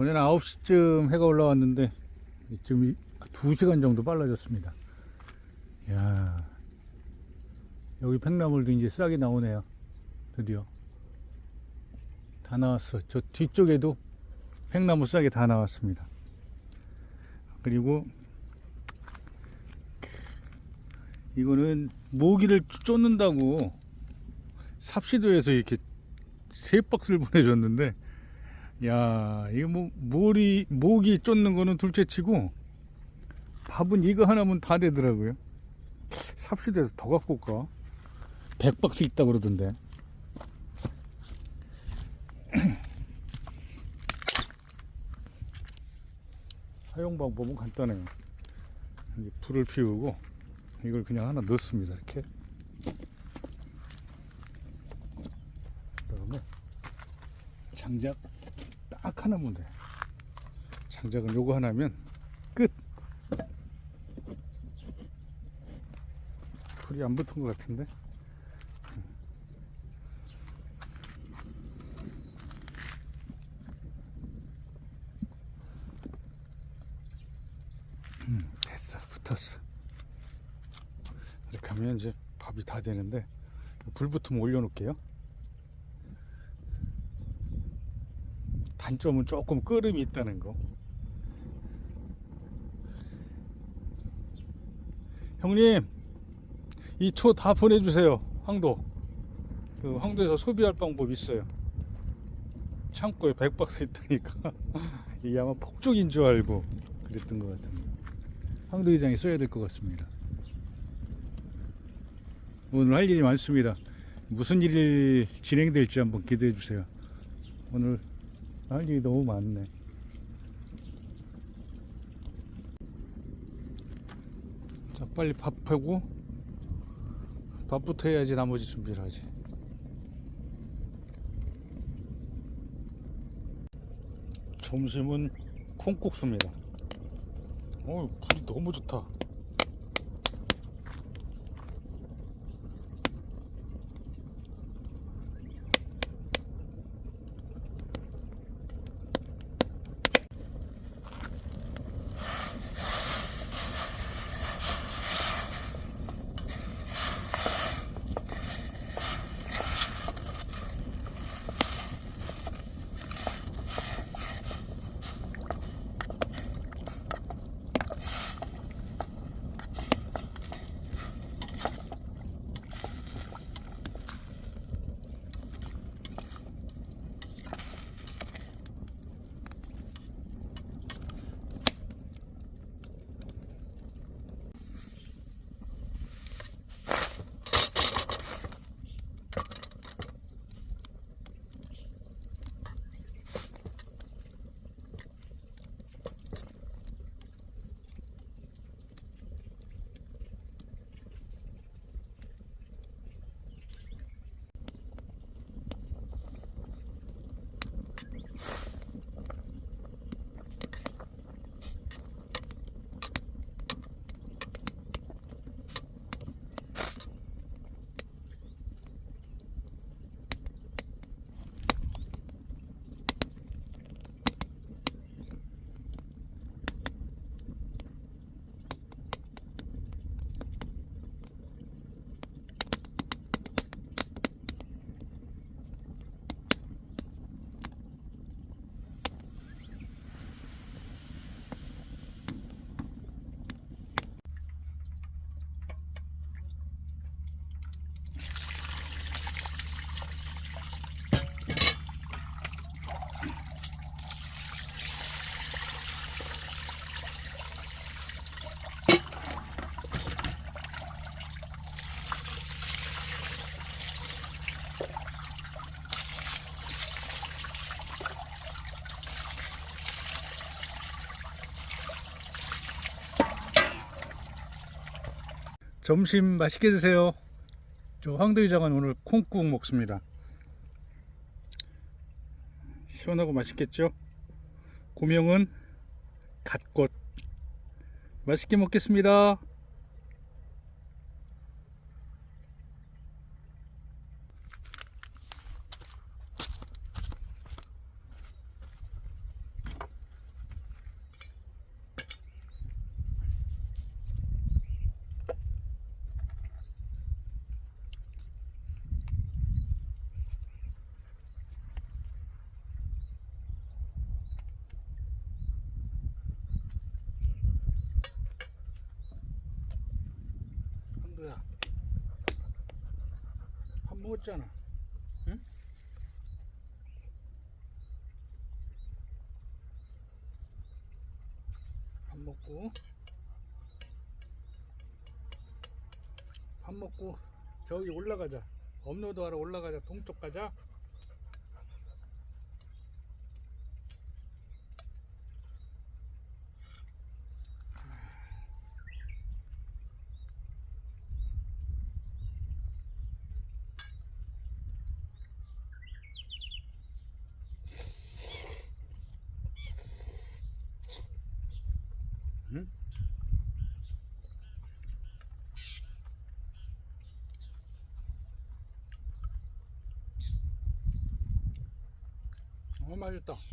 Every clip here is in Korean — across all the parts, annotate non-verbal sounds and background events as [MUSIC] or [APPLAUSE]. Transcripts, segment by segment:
전에는 9시쯤 해가 올라왔는데 지금 2시간 정도 빨라졌습니다. 야 여기 팽나물도 이제 싹이 나오네요. 드디어. 다 나왔어. 저 뒤쪽에도 팽나무 싹이 다 나왔습니다. 그리고 이거는 모기를 쫓는다고 삽시도에서 이렇게 세 박스를 [LAUGHS] 보내줬는데 야 이거 뭐 모리 모기 쫓는 거는 둘째 치고 밥은 이거 하나면 다 되더라고요. 삽시도에서 더 갖고 올까? 100박스 있다 그러던데. [CLEARS THROAT] 사용 방법은 간단해요. 불을 피우고 이걸 그냥 하나 넣습니다 이렇게. 그 다음에 장작 딱 하나면 돼 장작은 요거 하나면 끝. 불이 안 붙은 것 같은데? 음, 됐어. 붙었어. 이렇게 하면 이제 밥이 다 되는데 불 붙으면 올려놓을게요 단점은 조금 끓음이 있다는 거. 형님 이 초 다 보내주세요 황도. 그 황도에서 소비할 방법 있어요. 창고에 100박스 있다니까. [LAUGHS] 이게 아마 폭죽인 줄 알고 그랬던 것 같은데. 황도 회장이 써야 될 것 같습니다. 오늘 할 일이 많습니다. 무슨 일이 진행될지 한번 기대해 주세요. 오늘 할 일이 너무 많네. 자 빨리 밥 하고 밥부터 해야지 나머지 준비를 하지. 점심은 콩국수입니다. 어 불이 너무 좋다 점심 맛있게 드세요. 저 황도의장은 오늘 콩국 먹습니다. 시원하고 맛있겠죠? 고명은 갓꽃. 맛있게 먹겠습니다. 뭐야? 밥 먹었잖아. 응? 밥 먹고 밥 먹고 저기 올라가자 업로드하러 올라가자 동쪽 가자 어 맛있다.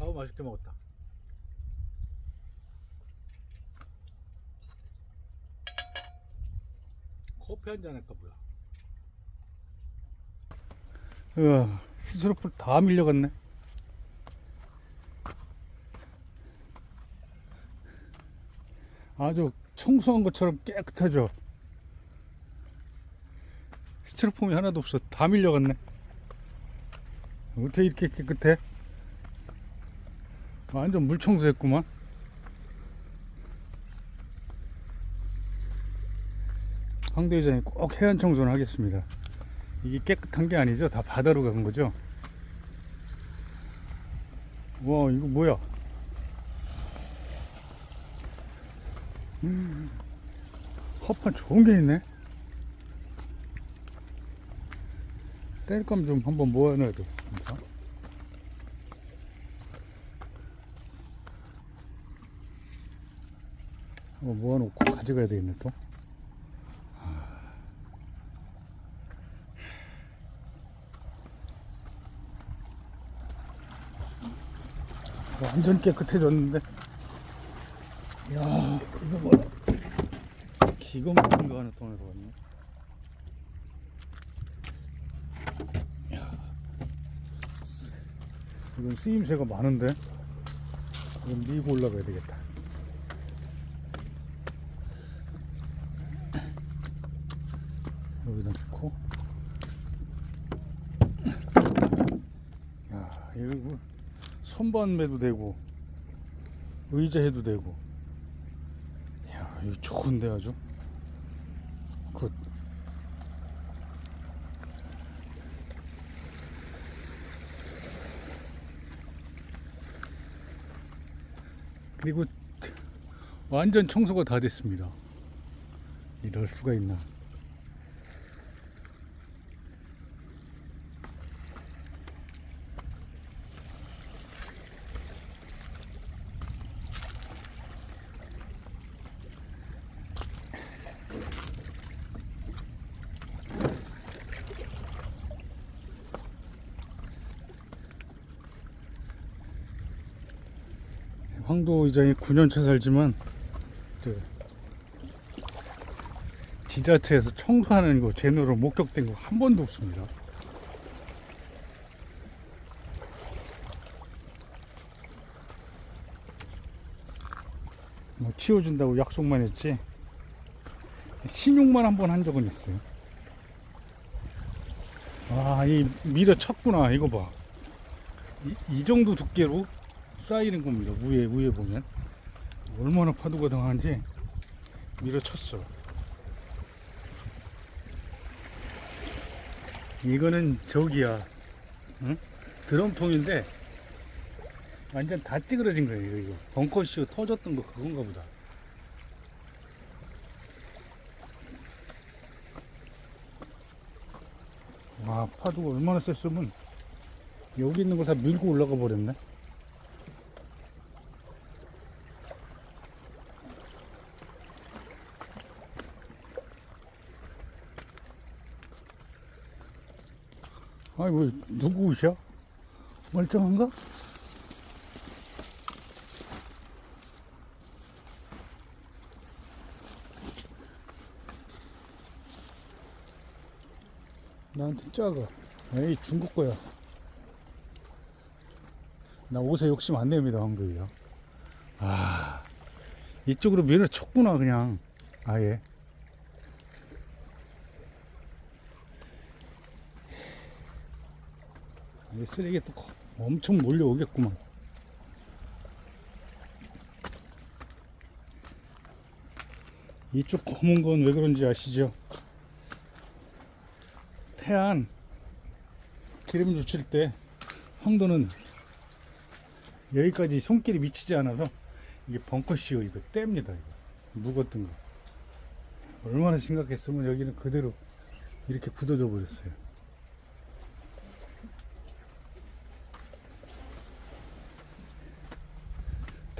아우 맛있게 먹었다. 커피 한 잔 할까 뭐야? 으아, 스스로풀 다 밀려갔네. 아주 청소한 것처럼 깨끗하죠. 스티로폼이 하나도 없어. 다 밀려갔네. 어떻게 이렇게 깨끗해? 완전 물 청소했구만. 황대회장이 꼭 해안 청소는 하겠습니다. 이게 깨끗한 게 아니죠? 다 바다로 간 거죠? 와, 이거 뭐야? 음, 허판 좋은 게 있네. 뗄감 좀 한번 모아놔야 되겠습니다. 어, 모아놓고 가져가야 되겠네 또. 완전 깨끗해졌는데. 야, 이거 뭐야? 기금 같은 거 하나 또 들어갔네. 야. 이건 쓰임새가 많은데 이건 밀고 올라가야 되겠다 넣고 야 이거 뭐 손반매도 되고 의자 해도 되고 야 이거 좋은데 아주 굿 그리고 완전 청소가 다 됐습니다. 이럴 수가 있나. 황도 이장이 9년차 살지만 그 디저트에서 청소하는 거 제대로 목격된 거 한 번도 없습니다. 뭐 치워준다고 약속만 했지 신용만 한 번 한 적은 있어요. 아, 이 밀어 쳤구나. 이거 봐. 이, 이 정도 두께로 쌓이는 겁니다. 위에 위에 보면 얼마나 파도가 강한지 밀어쳤어. 이거는 저기야, 응? 드럼통인데 완전 다 찌그러진 거예요. 이거 벙커쇼 터졌던 거 그건가 보다. 와 파도가 얼마나 셌으면 여기 있는 거 다 밀고 올라가 버렸네. 아이 뭐 누구 옷이야? 멀쩡한가? 나한테 작아. 에이 중국 거야. 나 옷에 욕심 안 냅니다 한국이요. 아 이쪽으로 밀어 쳤구나 그냥 아예. 이 쓰레기 또 커- 엄청 몰려오겠구만. 이쪽 검은 건 왜 그런지 아시죠? 태안 기름 유칠 때 황도는 여기까지 손길이 미치지 않아서 이게 벙커쇼 이거 뗍니다 이거. 묵었던 거. 얼마나 심각했으면 여기는 그대로 이렇게 굳어져 버렸어요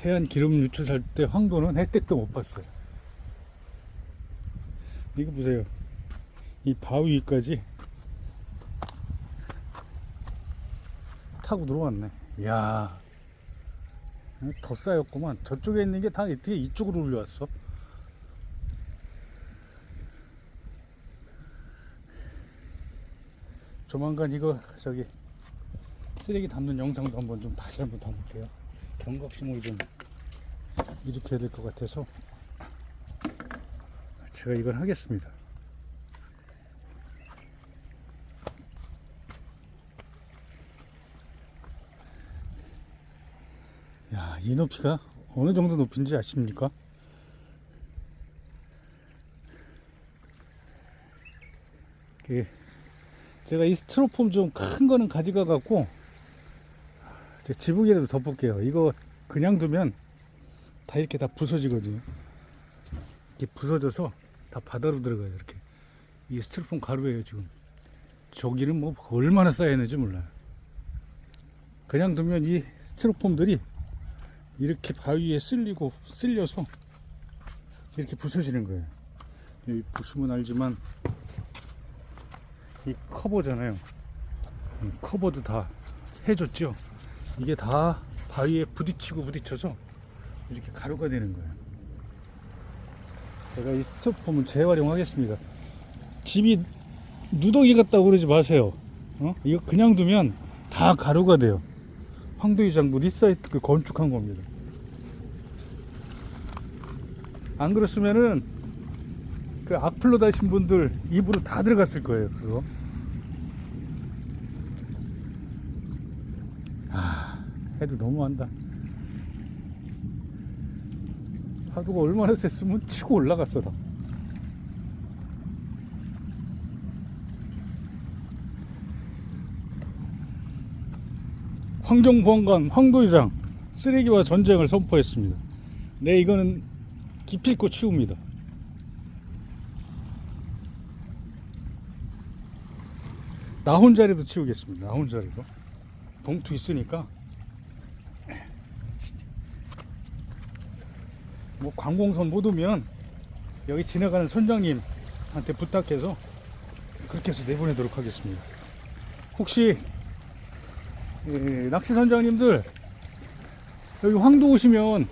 태안 기름 유출할 때 황도는 혜택도 못 봤어요 이거 보세요 이 바위 위까지 타고 들어왔네. 이야, 더 쌓였구만. 저쪽에 있는 게 다 어떻게 이쪽으로 올려왔어? 조만간 이거 저기 쓰레기 담는 영상도 한번 좀 다시 한번 담을게요. 경각심을 좀 일으켜야 될 것 같아서 제가 이걸 하겠습니다. 야, 이 높이가 어느 정도 높인지 아십니까? 그 제가 이 스티로폼 좀 큰 거는 가져가 갖고 제 지붕이라도 덮을게요. 이거 그냥 두면 다 이렇게 다 부서지거든요. 이렇게 부서져서 다 바다로 들어가요. 이렇게 이 스티로폼 가루예요 지금. 저기는 뭐 얼마나 쌓여있는지 몰라요. 그냥 두면 이 스티로폼들이 이렇게 바위에 쓸리고 쓸려서 이렇게 부서지는 거예요. 여기 보시면 알지만 이 커버잖아요. 이 커버도 다 해줬죠. 이게 다 바위에 부딪히고 부딪혀서 이렇게 가루가 되는 거예요. 제가 이 스토폼을 재활용하겠습니다. 집이 누더기 같다고 그러지 마세요. 어? 이거 그냥 두면 다 가루가 돼요. 황도이장도 리사이트 그 건축한 겁니다. 안 그랬으면은 그 악플로 다신 분들 입으로 다 들어갔을 거예요. 그거. 아, 해도 너무한다. 파도가 얼마나 셌으면 치고 올라갔어 다. 환경보안관 황도이장 쓰레기와 전쟁을 선포했습니다. 네, 이거는 기필코 치웁니다. 나 혼자라도 치우겠습니다. 나 혼자라도. 봉투 있으니까. 뭐 관공선 못 오면 여기 지나가는 선장님한테 부탁해서 그렇게 해서 내보내도록 하겠습니다. 혹시 예, 낚시 선장님들 여기 황도 오시면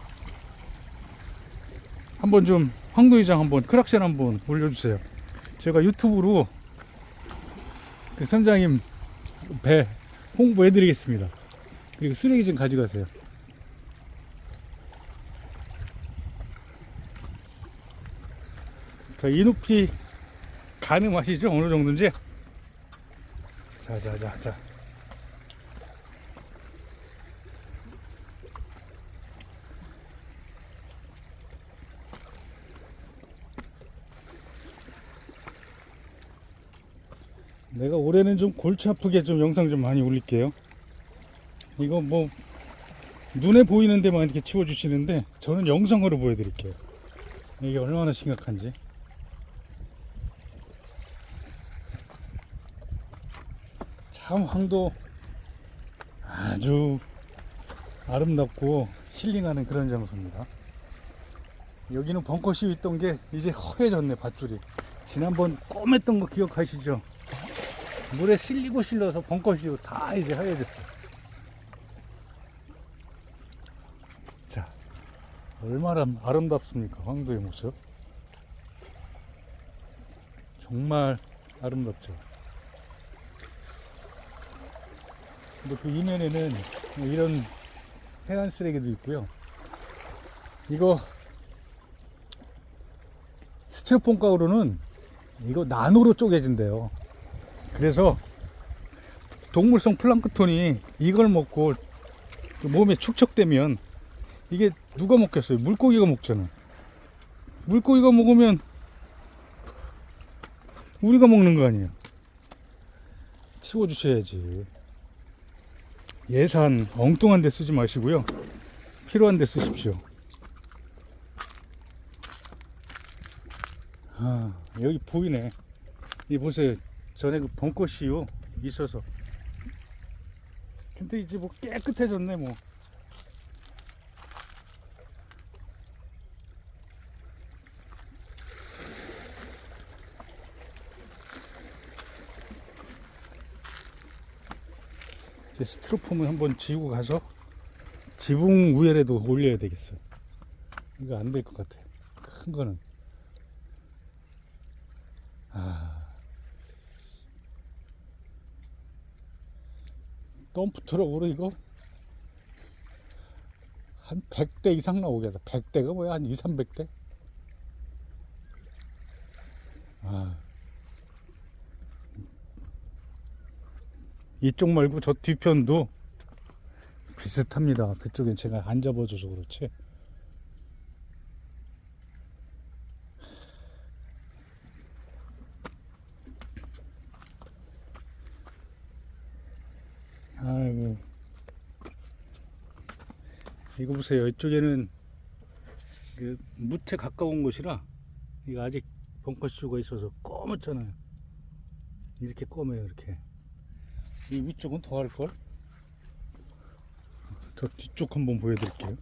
한번 좀 황도이장 한번 크락션 한번 올려주세요. 제가 유튜브로 그 선장님 배 홍보해드리겠습니다. 그리고 쓰레기 좀 가져가세요. 자, 이 높이 가늠하시죠? 어느 정도인지? 자, 자, 자, 자. 내가 올해는 좀 골치 아프게 좀 영상 좀 많이 올릴게요. 이거 뭐 눈에 보이는 데만 이렇게 치워주시는데 저는 영상으로 보여드릴게요. 이게 얼마나 심각한지. 참 황도 아주 아름답고 힐링하는 그런 장소입니다. 여기는 벙커시 있던 게 이제 허해졌네 밧줄이. 지난번 꼬맸던 거 기억하시죠? 물에 실리고 실려서 벙커시로 다 이제 하얘졌어. 자, 얼마나 아름답습니까? 황도의 모습. 정말 아름답죠. 그 이면에는 이런 해안 쓰레기도 있고요. 이거 스티로폼 가루로는 이거 나노로 쪼개진대요. 그래서 동물성 플랑크톤이 이걸 먹고 그 몸에 축적되면 이게 누가 먹겠어요? 물고기가 먹잖아. 물고기가 먹으면 우리가 먹는 거 아니에요? 치워주셔야지. 예산 엉뚱한 데 쓰지 마시고요. 필요한 데 쓰십시오. 아, 여기 보이네. 이 보세요. 전에 그 벙커시요 있어서. 근데 이제 뭐 깨끗해졌네 뭐. 이제 스티로폼을 한번 지우고 가서 지붕 위에라도 올려야 되겠어요. 이거 안 될 것 같아. 큰 거는. 아. 덤프 트럭으로 이거 한 100대 이상 나오겠다. 100대가 뭐야? 한 2, 300대? 아. 이쪽 말고 저 뒤편도 비슷합니다. 그쪽엔 제가 안 잡아줘서 그렇지. 아이고. 이거 보세요. 이쪽에는 그 무채 가까운 곳이라 이거 아직 벙커슈가 있어서 꺼멓잖아요. 이렇게 꺼매요, 이렇게. 이 위쪽은 더 할걸? 저 뒤쪽 한번 보여드릴게요.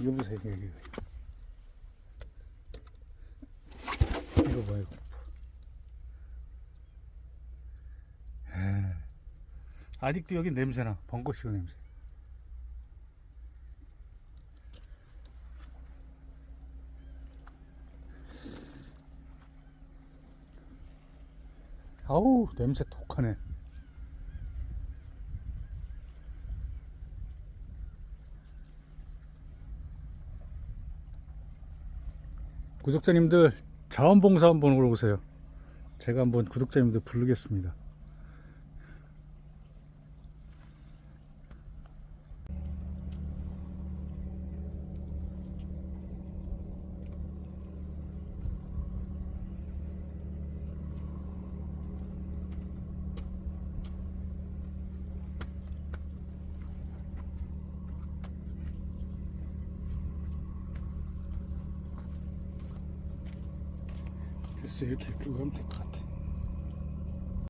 이거 보세요, 이거. 이거. 봐요. 에. 아직도 여기 냄새나. 벙커쇼 냄새. 어우 냄새 독하네. 구독자님들 자원봉사 한번 올라오세요. 제가 한번 구독자님들 부르겠습니다 이렇게 들고 가면 될 것 같아